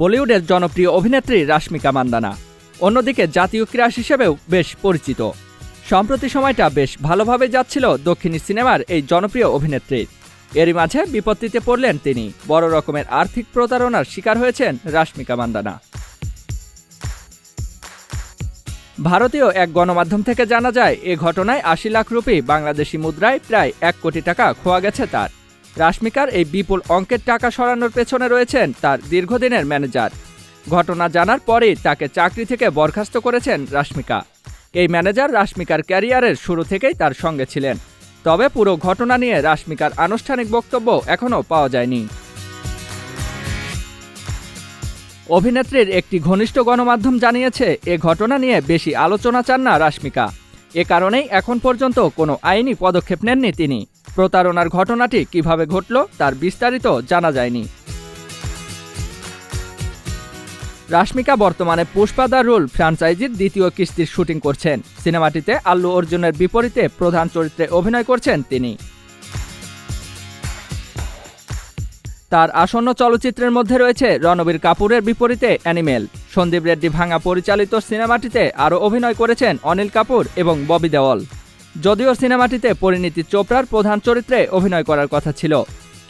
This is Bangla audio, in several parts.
বলিউডের জনপ্রিয় অভিনেত্রী রাশ্মিকা মান্দানা। অন্যদিকে জাতীয় ক্রীড়া হিসেবেও বেশ পরিচিত। সম্প্রতি সময়টা বেশ ভালোভাবে যাচ্ছিল দক্ষিণী সিনেমার এই জনপ্রিয় অভিনেত্রীর। এরই মাঝে বিপত্তিতে পড়লেন তিনি। বড় রকমের আর্থিক প্রতারণার শিকার হয়েছেন রাশ্মিকা মান্দানা। ভারতীয় এক গণমাধ্যম থেকে জানা যায়, এ ঘটনায় আশি লাখ রুপি বাংলাদেশি মুদ্রায় প্রায় এক কোটি টাকা খোয়া গেছে তার। রাশমিকার এই বিপুল অঙ্কের টাকা সরানোর পেছনে রয়েছেন তার দীর্ঘদিনের ম্যানেজার। ঘটনা জানার পরেই তাকে চাকরি থেকে বরখাস্ত করেছেন রাশমিকা। এই ম্যানেজার রাশমিকার ক্যারিয়ারের শুরু থেকেই তার সঙ্গে ছিলেন। তবে পুরো ঘটনা নিয়ে রাশমিকার আনুষ্ঠানিক বক্তব্য এখনও পাওয়া যায়নি। অভিনেত্রীর একটি ঘনিষ্ঠ গণমাধ্যম জানিয়েছে, এ ঘটনা নিয়ে বেশি আলোচনা চান না রাশমিকা। এ কারণেই এখন পর্যন্ত কোনো আইনি পদক্ষেপ নেননি তিনি। প্রতারণার ঘটনাটি কীভাবে ঘটল তার বিস্তারিত জানা যায়নি। রাশমিকা বর্তমানে পুষ্পাদার রোল ফ্র্যাঞ্চাইজির দ্বিতীয় কিস্তির শুটিং করছেন। সিনেমাটিতে আল্লু অর্জুনের বিপরীতে প্রধান চরিত্রে অভিনয় করছেন তিনি। তার আসন্ন চলচ্চিত্রের মধ্যে রয়েছে রণবীর কাপুরের বিপরীতে অ্যানিমেল। সন্দীপ রেড্ডি ভাঙা পরিচালিত সিনেমাটিতে আরও অভিনয় করেছেন অনিল কাপুর এবং ববি দেওয়াল। যদিও সিনেমাটিতে পরিণীতি চোপড়ার প্রধান চরিত্রে অভিনয় করার কথা ছিল,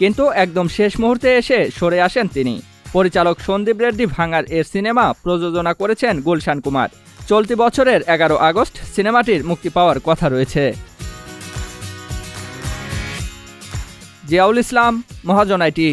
কিন্তু একদম শেষ মুহূর্তে এসে সরে আসেন তিনি। পরিচালক সন্দীপ রেড্ডি ভাঙার এর সিনেমা প্রযোজনা করেছেন গুলশান কুমার। চলতি বছরের এগারো আগস্ট সিনেমাটির মুক্তি পাওয়ার কথা রয়েছে। জিয়াউল ইসলাম মহাজনাইটি